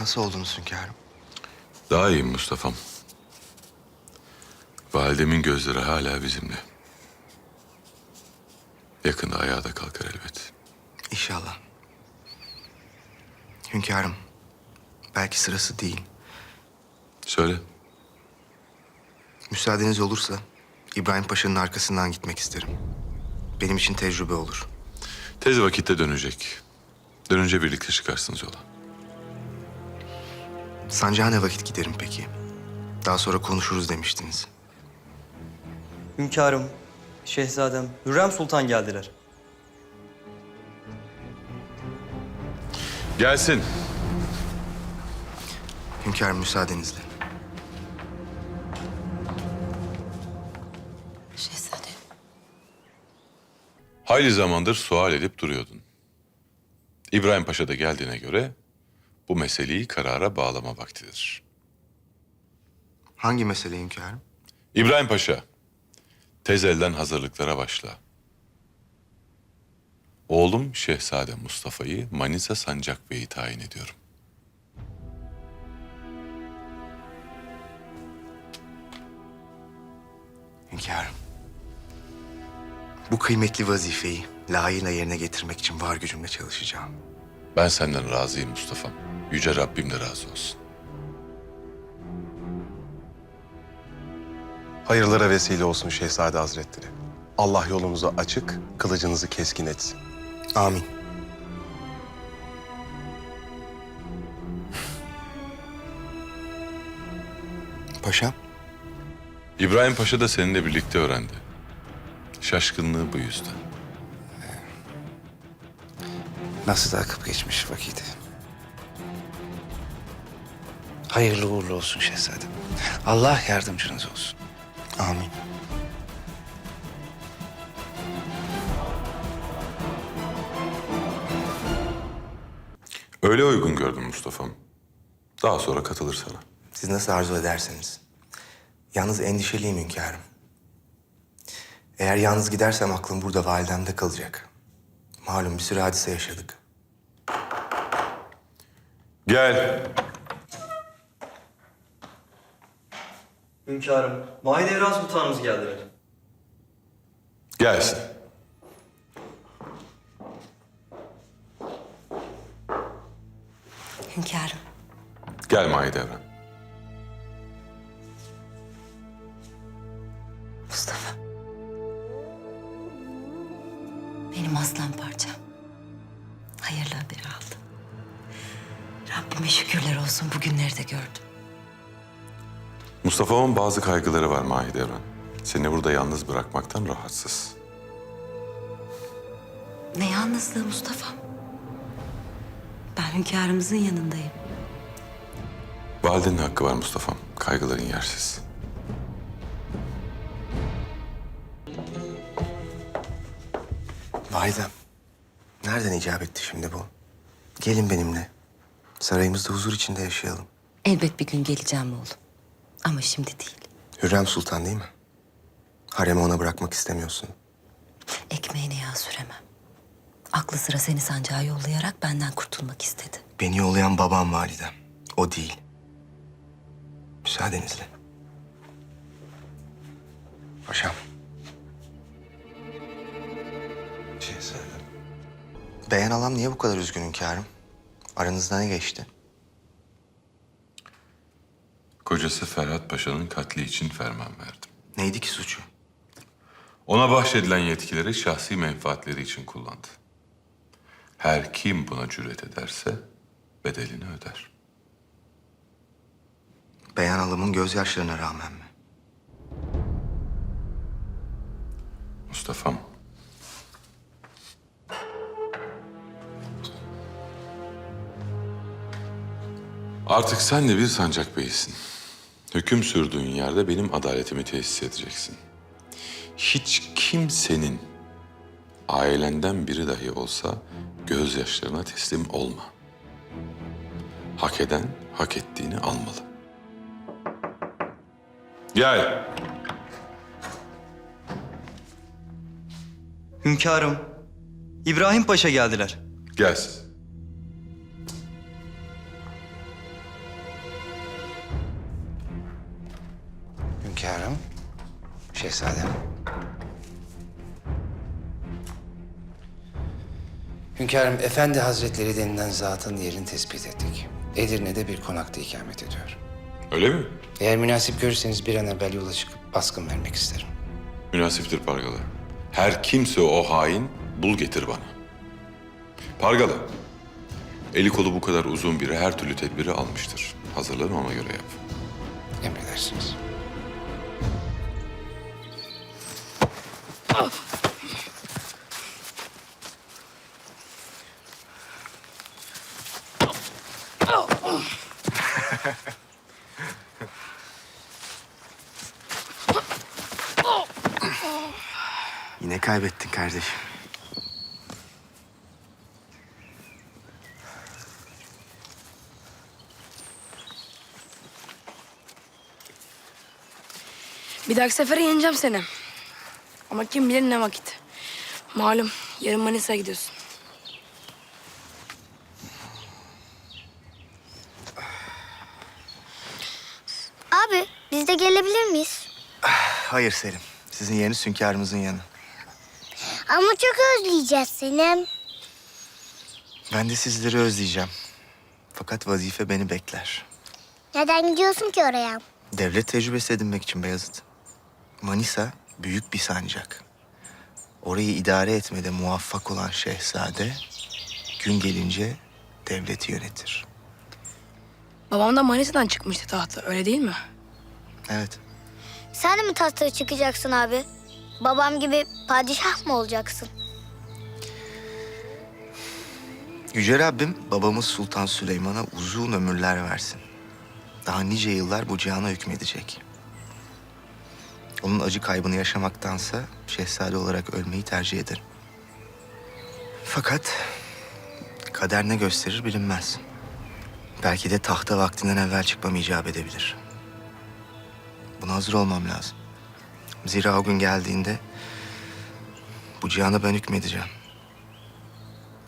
Nasıl oldunuz hünkârım? Daha iyiyim Mustafa'm. Validemin gözleri hala bizimle. Yakında ayağa da kalkar elbet. İnşallah. Hünkârım, belki sırası değil. Söyle. Müsaadeniz olursa İbrahim Paşa'nın arkasından gitmek isterim. Benim için tecrübe olur. Tez vakitte dönecek. Dönünce birlikte çıkarsınız yola. Sancağa ne vakit giderim peki? Daha sonra konuşuruz demiştiniz. Hünkârım, şehzadem, Hürrem Sultan geldiler. Gelsin. Hünkârım müsaadenizle. Şehzadem. Hayli zamandır sual edip duruyordun. İbrahim Paşa da geldiğine göre bu meseleyi karara bağlama vaktidir. Hangi mesele hünkârım? İbrahim Paşa, tez elden hazırlıklara başla. Oğlum Şehzade Mustafa'yı Manisa Sancak Bey'i tayin ediyorum. Hünkârım. Bu kıymetli vazifeyi layığıyla yerine getirmek için var gücümle çalışacağım. Ben senden razıyım Mustafa'm. Yüce Rabbim de razı olsun. Hayırlara vesile olsun Şehzade Hazretleri. Allah yolunuzu açık, kılıcınızı keskin etsin. Amin. Paşam, İbrahim Paşa da seninle birlikte öğrendi. Şaşkınlığı bu yüzden. Nasıl da akıp geçmiş vakit. Hayırlı uğurlu olsun şehzadem. Allah yardımcınız olsun. amin. Öyle uygun gördüm Mustafa'm. Daha sonra katılır sana. Siz nasıl arzu ederseniz. Yalnız endişeliyim hünkârım. Eğer yalnız gidersem aklım burada validemde kalacak. Malum bir sürü hadise yaşadık. Gel. Hünkârım, Mahidevran Sultanımız geldiler. Gelsin. Hünkârım. Gel Mahidevran. Bazı kaygıları var Mahidevran. Seni burada yalnız bırakmaktan rahatsız. Ne yalnızlığı Mustafa. Ben hünkârımızın yanındayım. Validenin hakkı var Mustafa'm. Kaygıların yersiz. Validem, nereden icap etti şimdi bu? Gelin benimle. Sarayımızda huzur içinde yaşayalım. Elbet bir gün geleceğim oğlum. Ama şimdi değil. Hürrem Sultan değil mi? Haremi ona bırakmak istemiyorsun. Ekmeğine yağ süremem. Aklı sıra seni sancağa yollayarak benden kurtulmak istedi. Beni yollayan babam validem. O değil. Müsaadenizle. Paşam. Şehzadem. Beyan alam niye bu kadar üzgün hünkârım? Aranızda ne geçti? Kocası Ferhat Paşa'nın katli için ferman verdim. Neydi ki suçu? Ona bahşedilen yetkileri şahsi menfaatleri için kullandı. Her kim buna cüret ederse bedelini öder. Beyan alamın gözyaşlarına rağmen mi? Mustafa'm. Artık sen de bir sancak beyisin. Hüküm sürdüğün yerde benim adaletimi tesis edeceksin. Hiç kimsenin ailenden biri dahi olsa gözyaşlarına teslim olma. Hak eden hak ettiğini almalı. Gel. Hünkârım, İbrahim Paşa geldiler. Gelsin. Şehzadem. Hünkârım, Efendi Hazretleri denilen zatın yerini tespit ettik. Edirne'de bir konakta ikamet ediyor. Öyle mi? Eğer münasip görürseniz bir an evvel yola çıkıp baskın vermek isterim. Münasiptir Pargalı. Her kimse o hain bul getir bana. Pargalı. Eli kolu bu kadar uzun biri her türlü tedbiri almıştır. Hazırlığını ona göre yap. Emredersiniz. Yine kaybettin kardeşim. Bir dahaki sefere yeneceğim seni. Ama kim bilir ne vakit. Malum yarın Manisa'ya gidiyorsun. Abi biz de gelebilir miyiz? Hayır Selim. Sizin yeriniz hünkârımızın yanı. Ama çok özleyeceğiz seni. Ben de sizleri özleyeceğim. Fakat vazife beni bekler. Neden gidiyorsun ki oraya? Devlet tecrübesi edinmek için Beyazıt. Manisa büyük bir sancak. Orayı idare etmede muvaffak olan şehzade gün gelince devleti yönetir. Babam da Manisa'dan çıkmıştı tahta öyle değil mi? Evet. Sen de mi tahtaya çıkacaksın abi? Babam gibi padişah mı olacaksın? Yüce Rabbim babamız Sultan Süleyman'a uzun ömürler versin. Daha nice yıllar bu cihana hükmedecek. Onun acı kaybını yaşamaktansa şehzade olarak ölmeyi tercih ederim. Fakat kader ne gösterir bilinmez. Belki de tahta vaktinden evvel çıkmam icap edebilir. Buna hazır olmam lazım. Zira o gün geldiğinde bu cihana ben hükmedeceğim.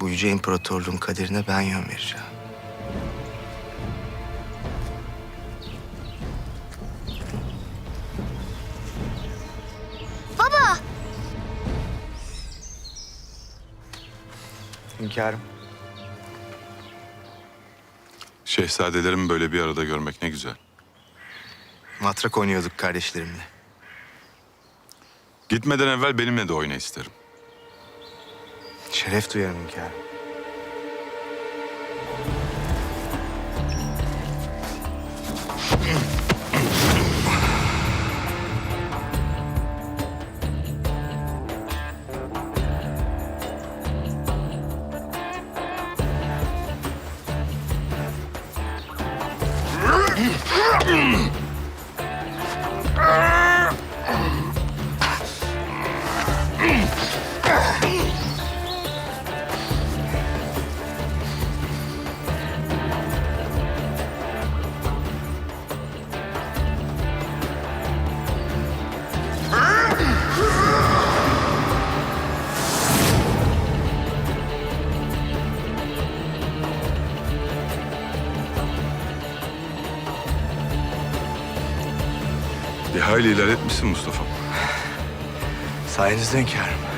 Bu yüce imparatorluğun kaderine ben yön vereceğim. Hünkârım. Şehzadelerimi böyle bir arada görmek ne güzel. Matrak oynuyorduk kardeşlerimle. Gitmeden evvel benimle de oyna isterim. Şeref duyarım hünkârım. Bir hayli ilerletmişsin Mustafa. Sayenizde hünkârım.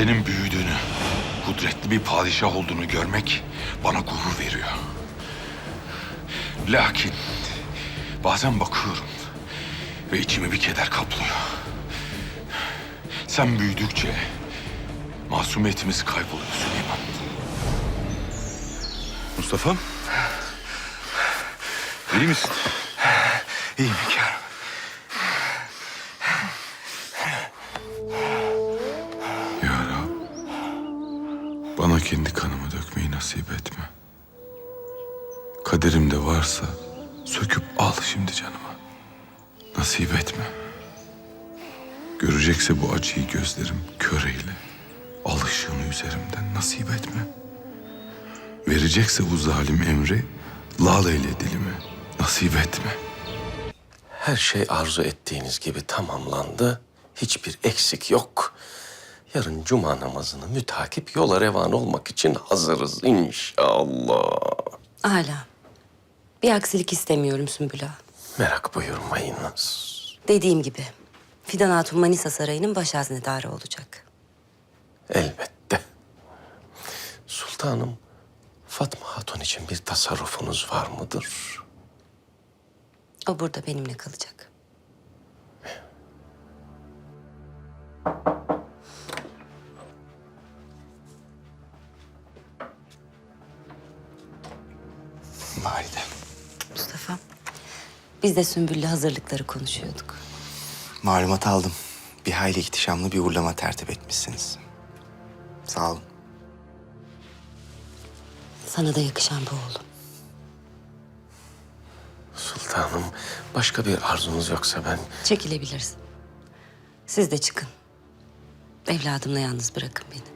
Senin büyüdüğünü, kudretli bir padişah olduğunu görmek bana gurur veriyor. Lakin bazen bakıyorum ve içimi bir keder kaplıyor. Sen büyüdükçe Masumiyetimiz kayboluyor Süleyman. Mustafa. İyi misin? İyiyim hünkârım. Nasip etme. Kaderimde varsa söküp al şimdi canıma. Nasip etme. Görecekse bu acıyı gözlerim kör eyle. Al ışığını üzerimden nasip etme. Verecekse bu zalim emri lal eyle dilimi. Nasip etme. Her şey arzu ettiğiniz gibi tamamlandı. Hiçbir eksik yok. Yarın cuma namazını mütakip yola revan olmak için hazırız inşallah. Hala. Bir aksilik istemiyorum Sümbül Ağa. Merak buyurmayınız. Dediğim gibi Fidan Hatun Manisa Sarayı'nın baş haznedarı olacak. Elbette. Sultanım, Fatma Hatun için bir tasarrufunuz var mıdır? O burada benimle kalacak. Biz de Sümbül'le hazırlıkları konuşuyorduk. Malumat aldım. Bir hayli ihtişamlı bir uğurlama tertip etmişsiniz. Sağ olun. Sana da yakışan bu oğlum. Sultanım, başka bir arzunuz yoksa ben... Çekilebilirsin. Siz de çıkın. Evladımla yalnız bırakın beni.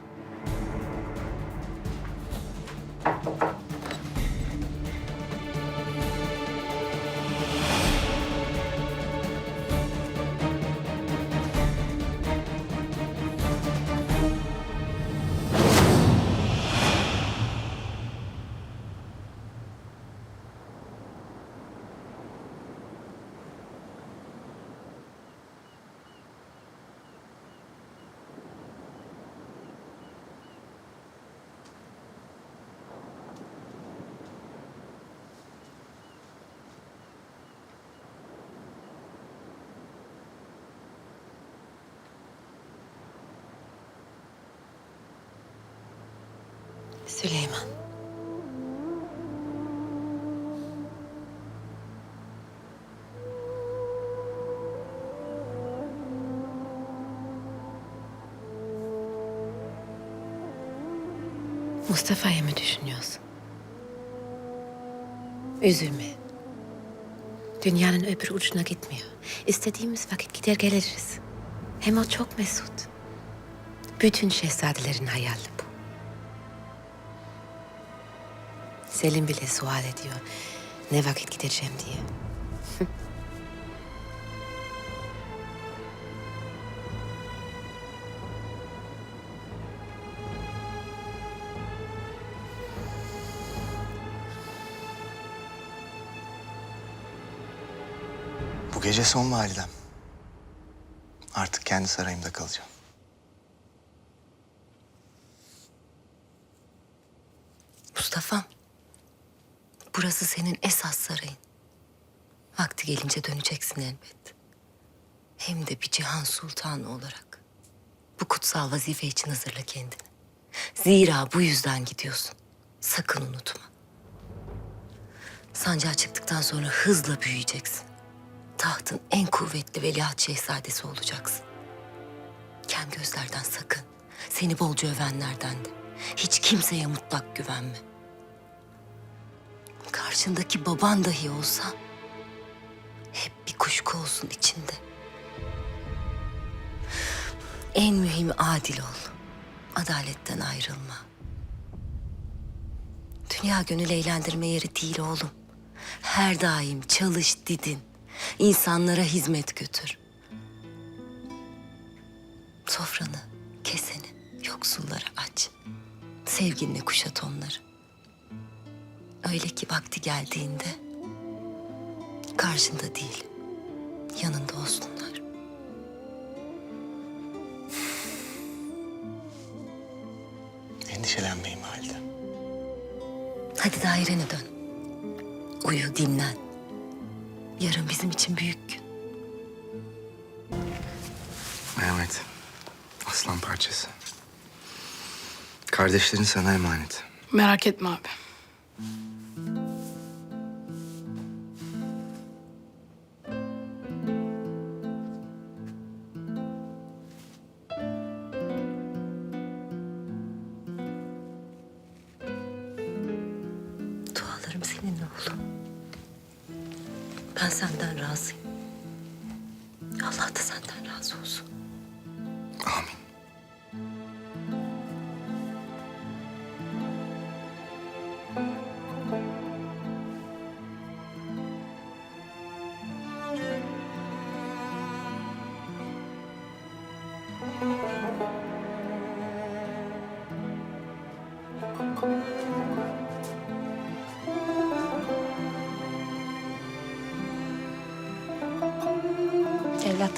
Süleyman. Mustafa'yı mı düşünüyorsun? Üzülme. Dünyanın öbür ucuna gitmiyor. İstediğimiz vakit gider geliriz. Hem o çok mesut. Bütün şehzadelerin hayali Selim bile sual ediyor. Ne vakit gideceğim diye. Bu gece son validem. Artık kendi sarayımda kalacağım. Mustafa'm. Burası senin esas sarayın. Vakti gelince döneceksin elbet. Hem de bir cihan sultanı olarak. Bu kutsal vazife için hazırla kendini. Zira bu yüzden gidiyorsun. Sakın unutma. Sancağa çıktıktan sonra hızla büyüyeceksin. Tahtın en kuvvetli veliaht şehzadesi olacaksın. Kem gözlerden sakın. Seni bolca övenlerden de. Hiç kimseye mutlak güvenme. Karşındaki baban dahi olsa hep bir kuşku olsun içinde. En mühim adil ol. Adaletten ayrılma. Dünya gönül eğlendirme yeri değil oğlum. Her daim çalış didin. İnsanlara hizmet götür. Sofranı, keseni, yoksullara aç. Sevginle kuşat onları. Öyle ki vakti geldiğinde karşında değil, yanında olsunlar. Endişelenmeyin validem. Hadi dairene dön. Uyu, dinlen. Yarın bizim için büyük gün. Mehmet. Aslan parçası. Kardeşlerin sana emanet. Merak etme abi.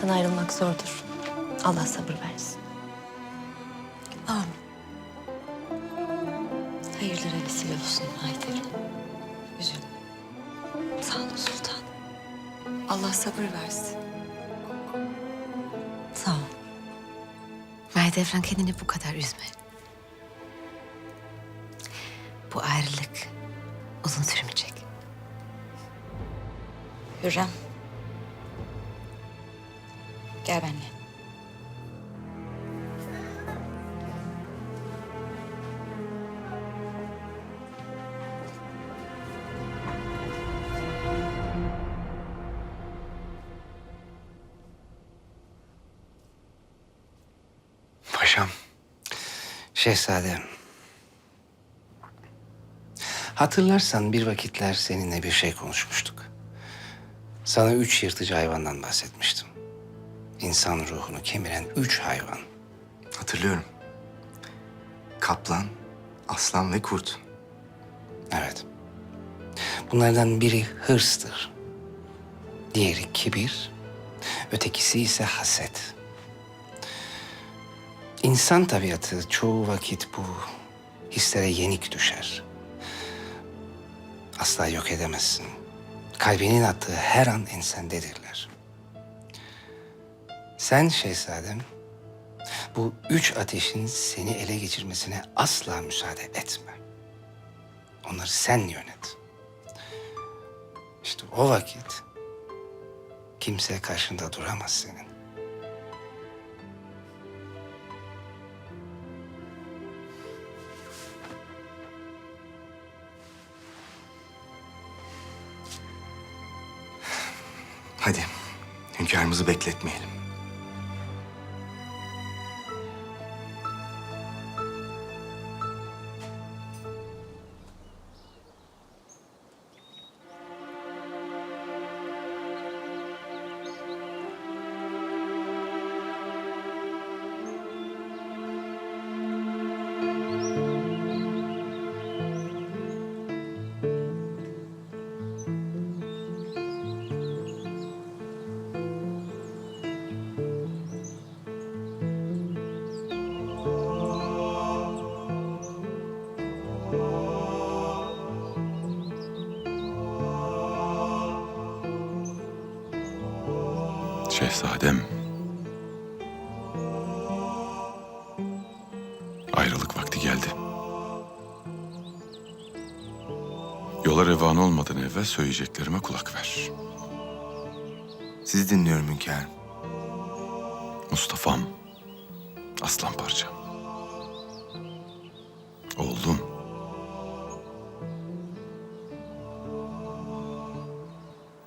Evlattan ayrılmak zordur. Allah sabır versin. Amin. Hayırlara vesile olsun Haydar'ım. Üzülme. Sağ ol sultan. Allah sabır versin. Sağ ol. Mahidevran kendini bu kadar üzme. Bu ayrılık uzun sürmeyecek. Hürrem. Gel benimle. Paşam. Şehzadem. Hatırlarsan bir vakitler seninle bir şey konuşmuştuk. Sana üç yırtıcı hayvandan bahsetmiştim. İnsan ruhunu kemiren üç hayvan. Hatırlıyorum. Kaplan, aslan ve kurt. Evet. Bunlardan biri hırstır. Diğeri kibir. Ötekisi ise haset. İnsan tabiatı çoğu vakit bu hislere yenik düşer. Asla yok edemezsin. Kalbinin attığı her an ensendedirler. Sen şehzadem, bu üç ateşin seni ele geçirmesine asla müsaade etme. Onları sen yönet. İşte o vakit kimse karşında duramaz senin. Hadi hünkârımızı bekletmeyelim. Şehzadem. Ayrılık vakti geldi. Yola revan olmadan evvel söyleyeceklerime kulak ver. Sizi dinliyorum hünkârım. Mustafa'm, aslan parçam. Oğlum.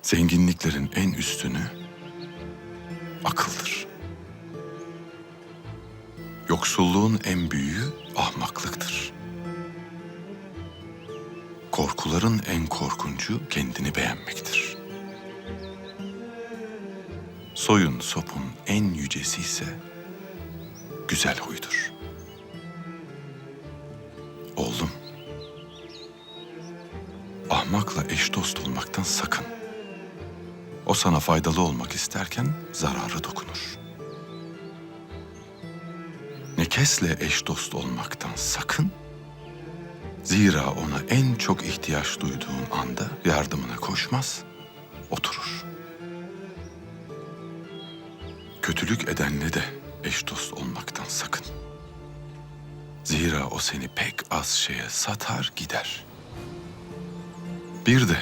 Zenginliklerin en üstünü akıldır. Yoksulluğun en büyüğü ahmaklıktır. Korkuların en korkuncu kendini beğenmektir. Soyun sopun en yücesi ise güzel huydur. Oğlum, ahmakla eş dost olmaktan sakın. O sana faydalı olmak isterken zararı dokunur. Nekesle eş dost olmaktan sakın. Zira ona en çok ihtiyaç duyduğun anda yardımına koşmaz, oturur. Kötülük edenle de eş dost olmaktan sakın. Zira o seni pek az şeye satar gider. Bir de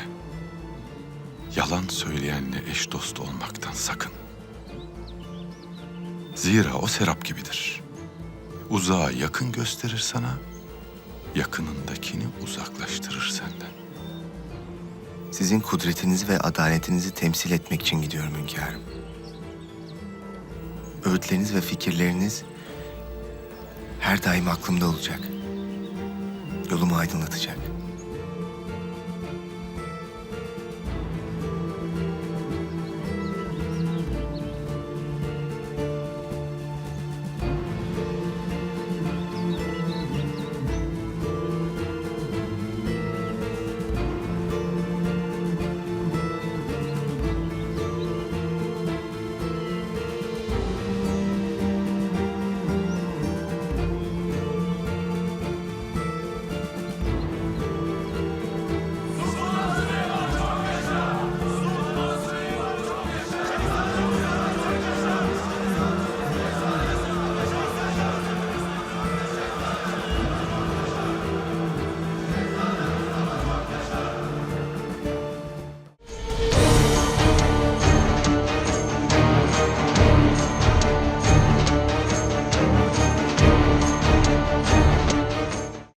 yalan söyleyenle eş dost olmaktan sakın. Zira o serap gibidir. Uzağa yakın gösterir sana, yakınındakini uzaklaştırır senden. Sizin kudretinizi ve adaletinizi temsil etmek için gidiyorum hünkârım. Öğütleriniz ve fikirleriniz her daim aklımda olacak. Yolumu aydınlatacak.